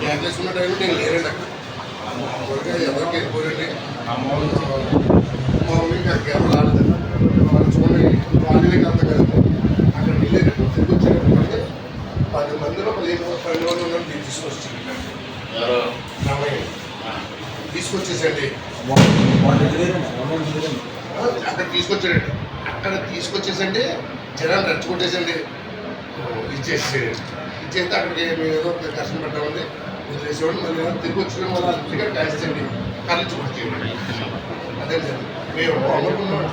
Bag వేసుకున్న టైంలో నేను లేరండి అక్కడ. త్వరగా ఎవరికి వెళ్ళిపోరండి మా ఊరికి అక్కడికి ఎవరు రాలేదు. వాళ్ళు చూడండి కాలనీకి అంత కదండి అక్కడ వెళ్ళేటప్పుడు తిరిగి వచ్చేటప్పుడు పది మందిలో పదిహేను పది రోజులు ఉన్నాను నేను ఆ, తీసుకొచ్చేసండి. అక్కడ తీసుకొచ్చాడండి అక్కడ తీసుకొచ్చేసండి. జనాలు రెచ్చగొట్టేసండి ఇచ్చేసి ఇచ్చేస్తే అక్కడికి మేము ఏదో కష్టం పెట్టామండి వదిలేసేవాడు మళ్ళీ తిరిగి వచ్చిన వల్ల అందుకే కాల్చండి కర్లించి కొడుతుంది అదే మేము అమ్ముకున్నాం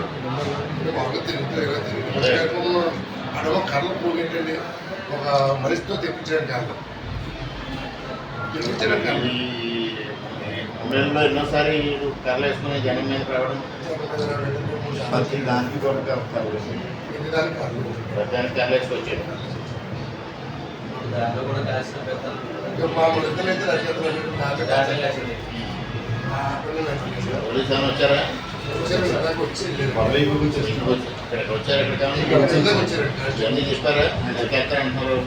మేము బాగా తిరుగుతున్నాం తిరుగుతున్నాం అడవ కర్రలు పోగేటండి ఒక మనిషితో తెప్పించాడు కర్రలు ఈ ముంబైలో ఎన్నోసారి కర్రలు వేసుకుని జనం మీద రావడం ప్రతి దానికి కూడా దానికి కర్రలు వేసుకొచ్చాడు దాంట్లో కూడా కాసిన పెద్దలు మామూలు ఇద్దరు అయితే రచయితలు నాకే అని వచ్చారా. పబ్లిక్ వచ్చేసి ఇక్కడికి వచ్చి- ఇక్కడికి వచ్చారు ఇక్కడ ఇక్కడ చిన్నగా వచ్చారు. ఇవన్నీ తీస్తారా ఎక్కడ అంటున్నారు?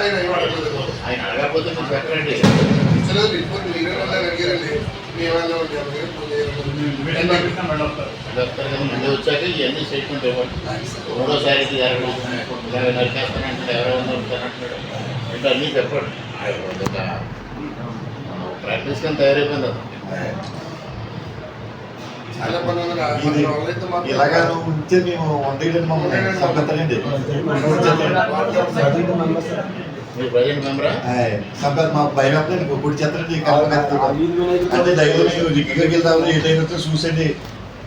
ఆయన ఏం అడగలేదు. ఆయన అడగకపోతే మీరు పెట్టండి ఇచ్చలేదు, రిపోర్ట్ మీరే ఉన్నారు అడిగారండి. మేమన్నా ఉండి అడిగారు, మీరు ఏమన్నారు? డాక్టర్ గారు ముందు వచ్చాక ఇవన్నీ స్టేట్మెంట్ ఇవ్వండి. మూడోసారికి జరగడం ఇలాగ నరికేస్తానంటే ఎవరో నడుపుతానంటున్నాడు అంటే అన్నీ చెప్పండి. ప్రాక్టీస్ కానీ తయారైపోయింది అది చాలా పని ఉంది. ఇలాగా ఉంటే మేము వందేయడం మమ్మల్ని. మా భయం అప్పుడు గుడి చేస్తానండి అంటే ధైర్యం దిగ్గరికి వెళ్దామని ఏదైనా చూసండి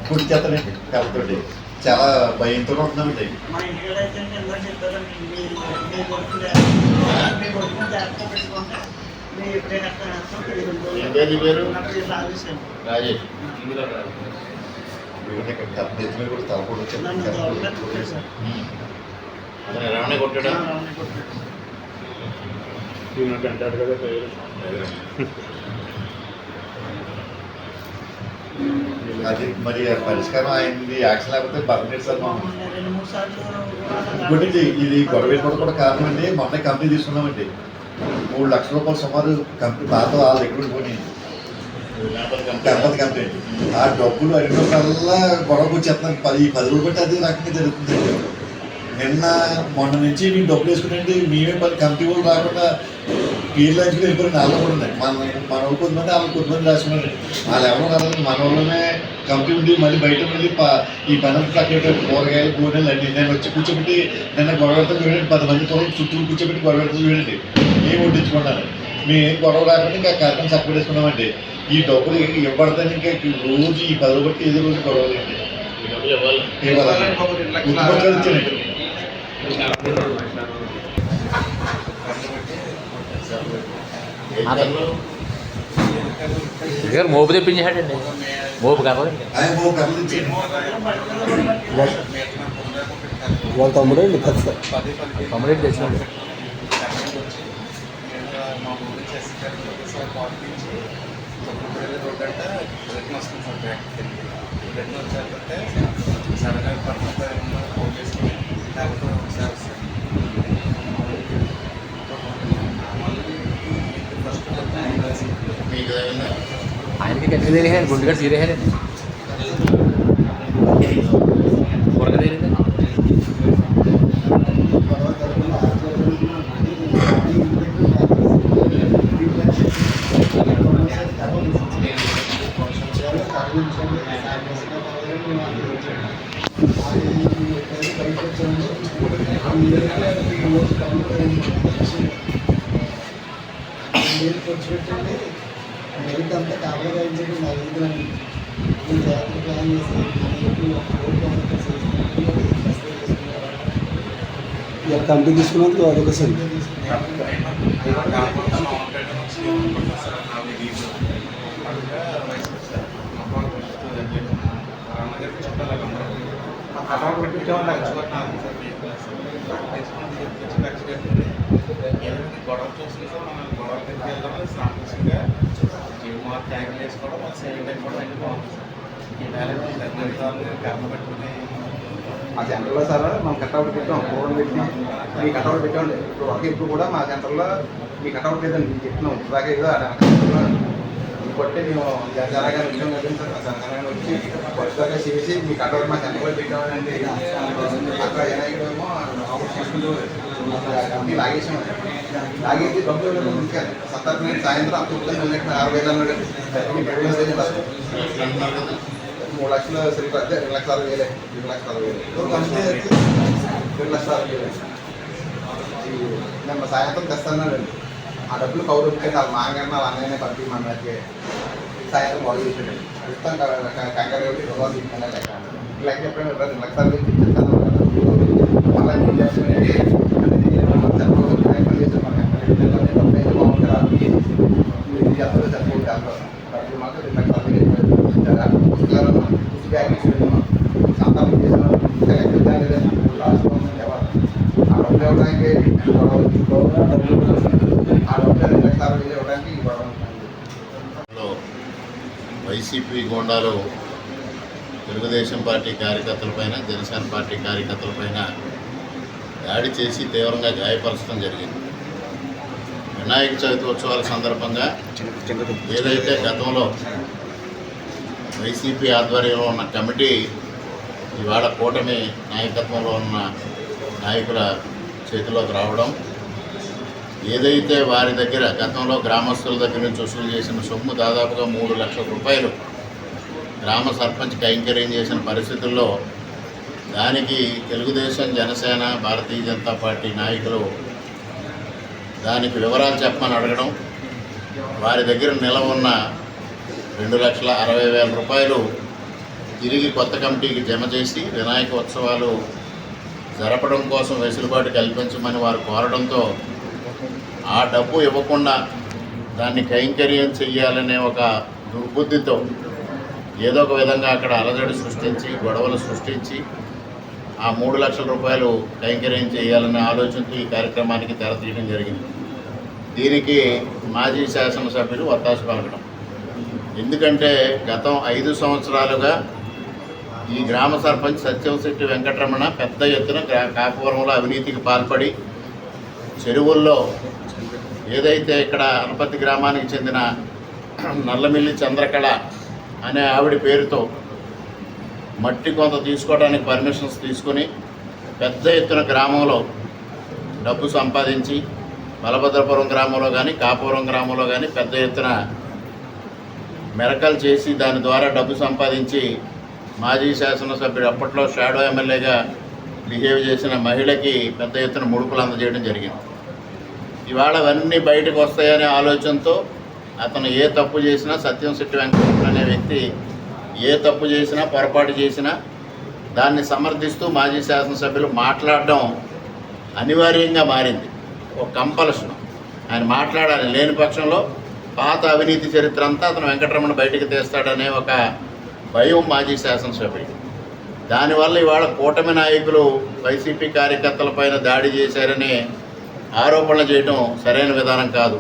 గుడి చేస్తానండి కలతోటి చాలా భయంతో ఉంటున్నామండి. మా కొడుకు మీ జాగ్రత్త పెట్టుకుంటే ఎప్పుడైనా రాజేష్ కూడా తలపడి నన్ను దొంగగా కొట్టేశారు. ఉమ్. అతను రమణ కొట్టాడా నా రావుని కొట్టారు. అది మరి పరిష్కారం అయింది యాక్షన్ లేకపోతే బర్మేట్ సార్ మా ఇంకోటి ఇది గొడవ కూడా కారణం అండి మొన్న కంపెనీ తీసుకున్నామండి. మూడు లక్షల రూపాయలు సుమారు కంపెనీ పాత వాళ్ళ దగ్గర ఉండిపోయి గణపతి కంపెనీ ఆ డబ్బులు అడిగినప్పుడల్లా గొడవ వచ్చేస్తాను పది పది రూపాయలు అది రకంగా జరుగుతుంది నిన్న మొన్న నుంచి మేము డబ్బులు వేసుకునండి మేమే పది కంపెనీ వాళ్ళు రాకుండా పేర్లు వేసుకుని వెళ్ళిపోయిన వాళ్ళు కూడా ఉన్నాయి. మన మన వాళ్ళు కొంతమంది వాళ్ళు కొంతమంది రాసుకున్నారు. వాళ్ళు ఎవరు రాలేదు మన వాళ్ళనే కంపెనీ ఉండి మళ్ళీ బయట వెళ్ళి ప- ఈ పని తగ్గట్టు కూరగాయలు కూరగాయలు అన్ని నేను వచ్చి కూర్చోబెట్టి నిన్న గొడవలతో చూడండి. పది మంది తోడు చుట్టూ కూర్చోబెట్టి గొడవలతో చూడండి. ఏం వడ్డించుకున్నాను మేము ఏం గొడవ రాకుండా ఇంకా కార్యక్రమం చక్కబెట్టేసుకున్నామండి ఈ డబ్బులు ఇవ్వబడతాను ఇంకా రోజు ఈ పది బట్టి ఏదో రోజు గొడవలండి డబ్బులు ఇవ్వాలి. దగ్గర మోపు తెప్పించాడండి మోపు ఇచ్చాను వాళ్ళ తమ్ముడే కంప్లీట్ తెచ్చినాడు రిటర్న్ వస్తుంది సార్ బ్యాక్ రిటర్న్ వచ్చారంటే సడన్గా दे रहे हैं गुंडगढ़ जी रहे हैं। నైట్ అంతా కాపలా కాయించండి నలుగుతున్నాను ఈ జాతర ప్లాన్ చేసి ఇలా కంపెనీ తీసుకున్నందుకు అదొక సరి కాకుండా మౌంటైన్ వచ్చి సార్ నా వీధి అడుగుగా వయసు వచ్చారు మా పాప వస్తుంది అని చెప్పి రామగారికి చుట్టాలు అందరూ అకౌంట్ పెట్టించామని లక్షకొట్టినారు సార్ తీసుకుని తెచ్చి లక్ష కట్టింది ఏదైనా గొడవ చూసి సార్ మనం గొడవ దగ్గరికి వెళ్దాం సాంకేతికంగా జీవమార్ ట్యాంకులు వేసుకోవడం మన సేవింగ్ టైం కూడా బాగుంది సార్. ఈ నెలలో దగ్గర కర్మ పెట్టుకుని మా సెంటర్లో సార్ మనం కట్అవుట్ పెట్టాం పూర్వం పెట్టి మీ కట్అవుట్ పెట్టాం ఇప్పుడు ఒక ఇప్పుడు కూడా మా సెంటర్లో మీ కట్అవుట్ లేదండి మీకు చెప్తున్నాం ఇలాగే ఏదో కొట్టి మేము జనగానే విషయం కదండి సార్ జనగానే వచ్చి కొత్తగా చేసి మీ కట్అవుట్ మా సెంటర్లో పెట్టామండి అక్కడ ఏమో ఆఫీస్ చేసుకుంటూ కంపెనీ లాగేసాం లాగేసి డబ్బులు ఇవ్వలేదు సాయంత్రం అప్పుడు అరవై వేలు మూడు లక్షలు సిలిండర్ అదే రెండు లక్షల అరవై వేలే. రెండు లక్షల అరవై వేలు రెండు లక్షల అరవై వేలు సాయంత్రం తెస్తానండి ఆ డబ్బులు కౌరు ఉంటే వాళ్ళ మాంగన్న వాళ్ళ అన్నయ్యనే పంపి మన సాయంత్రం బాగు చేసాడు ఇస్తాం కంగారు ఒకటి రోజు తీసుకున్నా లెక్క లెక్క రెండు లక్షల అరవై వేలు ఇచ్చేస్తాను మళ్ళీ ఏం చేస్తానంటే డబ్బులు సరిపోతుంది డబ్బులు మాత్రం రెండు లక్షల అరవై వేలు ఇచ్చారు పుస్తకాలు బ్యాగ్ ఇచ్చాడు సంతానం చేసిన లెక్క దాని లాస్ట్ ఎవరు ఆ డబ్బులు ఇవ్వడానికి ఆ డబ్బులు రెండు లక్షల అరవై వేలు ఇవ్వడానికి ఈ గొడవ ఉంటుంది. వైసీపీ గోండాలు తెలుగుదేశం పార్టీ కార్యకర్తలపైన జనసేన పార్టీ కార్యకర్తలపైన దాడి చేసి తీవ్రంగా గాయపరచడం జరిగింది. వినాయక చవితి ఉత్సవాల సందర్భంగా ఏదైతే గతంలో వైసీపీ ఆధ్వర్యంలో ఉన్న కమిటీ ఇవాళ కూటమి నాయకత్వంలో ఉన్న నాయకుల చేతిలోకి రావడం ఏదైతే వారి దగ్గర గతంలో గ్రామస్తుల దగ్గర నుంచి వసూలు చేసిన సొమ్ము దాదాపుగా మూడు లక్షల రూపాయలు గ్రామ సర్పంచ్ కైంకర్యం చేసిన పరిస్థితుల్లో దానికి తెలుగుదేశం జనసేన భారతీయ జనతా పార్టీ నాయకులు దానికి వివరాలు చెప్పమని అడగడం వారి దగ్గర నిలవ ఉన్న రెండు లక్షల అరవై వేల రూపాయలు తిరిగి కొత్త కమిటీకి జమ చేసి వినాయక ఉత్సవాలు జరపడం కోసం వెసులుబాటు కల్పించమని వారు కోరడంతో ఆ డబ్బు ఇవ్వకుండా దాన్ని కైంకర్యం చెయ్యాలనే ఒక దుర్బుద్ధితో ఏదో ఒక విధంగా అక్కడ అలజడి సృష్టించి గొడవలు సృష్టించి ఆ మూడు లక్షల రూపాయలు కైంకర్యం చేయాలనే ఆలోచనతో ఈ కార్యక్రమానికి తెరతీయడం జరిగింది. దీనికి మాజీ శాసనసభ్యులు వత్తాసు పలకడం. ఎందుకంటే గతం ఐదు సంవత్సరాలుగా ఈ గ్రామ సర్పంచ్ సత్యంశెట్టి వెంకటరమణ పెద్ద ఎత్తున గ్రా- కాపువరంలో అవినీతికి పాల్పడి చెరువుల్లో ఏదైతే ఇక్కడ అనపతి గ్రామానికి చెందిన నల్లమిల్లి చంద్రకళ అనే ఆవిడ పేరుతో మట్టి కొంత తీసుకోవడానికి పర్మిషన్స్ తీసుకుని పెద్ద ఎత్తున గ్రామంలో డబ్బు సంపాదించి బలభద్రపురం గ్రామంలో కానీ కాపురం గ్రామంలో కానీ పెద్ద ఎత్తున మెరకలు చేసి దాని ద్వారా డబ్బు సంపాదించి మాజీ శాసనసభ్యుడు అప్పట్లో షాడో ఎమ్మెల్యేగా బిహేవ్ చేసిన మహిళకి పెద్ద ఎత్తున ముడుపులు అందజేయడం జరిగింది. ఇవాళ అవన్నీ బయటకు వస్తాయనే ఆలోచనతో అతను ఏ తప్పు చేసినా సత్యం శెట్టి వెంకటరమణ అనే వ్యక్తి ఏ తప్పు చేసినా పొరపాటు చేసినా దాన్ని సమర్థిస్తూ మాజీ శాసనసభ్యులు మాట్లాడడం అనివార్యంగా మారింది. ఒక కంపల్షన్. ఆయన మాట్లాడాలి. లేని పక్షంలో పాత అవినీతి చరిత్ర అంతా అతను వెంకటరమణ బయటికి తీస్తాడనే ఒక భయం మాజీ శాసనసభ్యుడికి దానివల్ల ఇవాళ కూటమి నాయకులు వైసీపీ కార్యకర్తల పైన దాడి చేశారనే ఆరోపణలు చేయడం సరైన విధానం కాదు.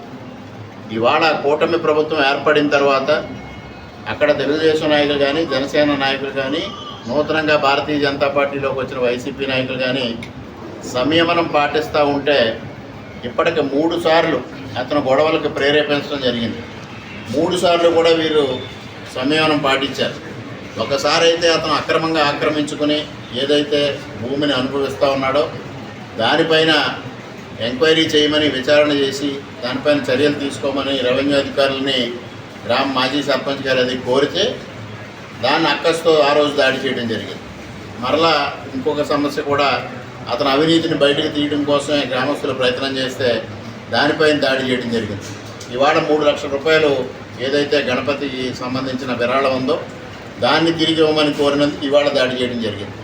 ఇవాళ కూటమి ప్రభుత్వం ఏర్పడిన తర్వాత అక్కడ తెలుగుదేశం నాయకులు కానీ జనసేన నాయకులు కానీ నూతనంగా భారతీయ జనతా పార్టీలోకి వచ్చిన వైసీపీ నాయకులు కానీ సంయమనం పాటిస్తూ ఉంటే ఇప్పటికి మూడు సార్లు అతను గొడవలకు ప్రేరేపించడం జరిగింది. మూడు సార్లు కూడా వీరు సంయమనం పాటించారు. ఒకసారి అయితే అతను అక్రమంగా ఆక్రమించుకుని ఏదైతే భూమిని అనుభవిస్తూ ఉన్నాడో దానిపైన ఎంక్వైరీ చేయమని విచారణ చేసి దానిపైన చర్యలు తీసుకోమని రెవెన్యూ అధికారులని గ్రామ మాజీ సర్పంచ్ గారు అది కోరితే దాన్ని అక్కస్తో ఆ రోజు దాడి చేయడం జరిగింది. మరలా ఇంకొక సమస్య కూడా అతను అవినీతిని బయటకు తీయడం కోసమే గ్రామస్తులు ప్రయత్నం చేస్తే దానిపైన దాడి చేయడం జరిగింది. ఇవాళ మూడు లక్షల రూపాయలు ఏదైతే గణపతికి సంబంధించిన విరాళం ఉందో దాన్ని తిరిగి ఇవ్వమని కోరినందుకు ఇవాళ దాడి చేయడం జరిగింది.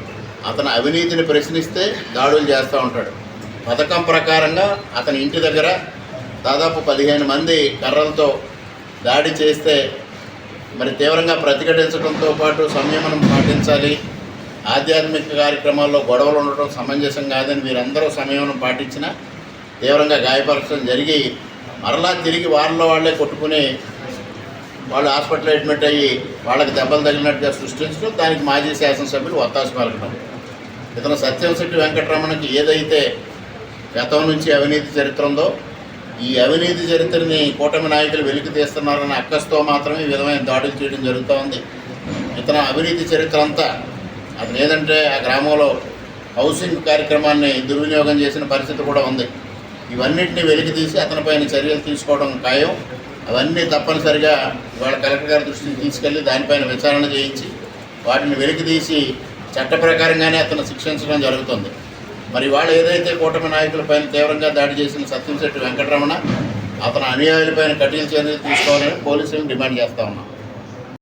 అతను అవినీతిని ప్రశ్నిస్తే దాడులు చేస్తూ ఉంటాడు. పథకం ప్రకారంగా అతని ఇంటి దగ్గర దాదాపు పదిహేను మంది కర్రలతో దాడి చేస్తే మరి తీవ్రంగా ప్రతిఘటించడంతో పాటు సంయమనం పాటించాలి. ఆధ్యాత్మిక కార్యక్రమాల్లో గొడవలు ఉండటం సమంజసం కాదని వీరందరూ సంయమనం పాటించిన తీవ్రంగా గాయపరచడం జరిగి మరలా తిరిగి వారిలో వాళ్ళే కొట్టుకుని వాళ్ళు హాస్పిటల్ అడ్మిట్ అయ్యి వాళ్ళకి దెబ్బలు తగిలినట్టుగా సృష్టించడం దానికి మాజీ శాసనసభ్యులు ఒత్తాసు పలకడం. ఇతను సత్యంశెట్టి వెంకటరమణకి ఏదైతే గతం నుంచి అవినీతి చరిత్ర ఉందో ఈ అవినీతి చరిత్రని కూటమి నాయకులు వెలికి తీస్తున్నారన్న అక్కస్తో మాత్రమే ఈ విధమైన దాడులు చేయడం జరుగుతూ ఉంది. ఇతను అవినీతి చరిత్ర అంతా అది లేదంటే ఆ గ్రామంలో హౌసింగ్ కార్యక్రమాన్ని దుర్వినియోగం చేసిన పరిస్థితి కూడా ఉంది. ఇవన్నింటినీ వెలికి తీసి అతనిపైన చర్యలు తీసుకోవడం ఖాయం. అవన్నీ తప్పనిసరిగా ఇవాళ కలెక్టర్ గారి దృష్టికి తీసుకెళ్ళి దానిపైన విచారణ చేయించి వాటిని వెలికి తీసి చట్ట ప్రకారంగానే అతను శిక్షించడం జరుగుతుంది. మరి వాళ్ళు ఏదైతే కూటమి నాయకులపైన తీవ్రంగా దాడి చేసిన సత్యంశెట్టి వెంకటరమణ అతని అనుయాయులపైన కఠిన చర్యలు తీసుకోవాలని పోలీసులను డిమాండ్ చేస్తా ఉన్నాం.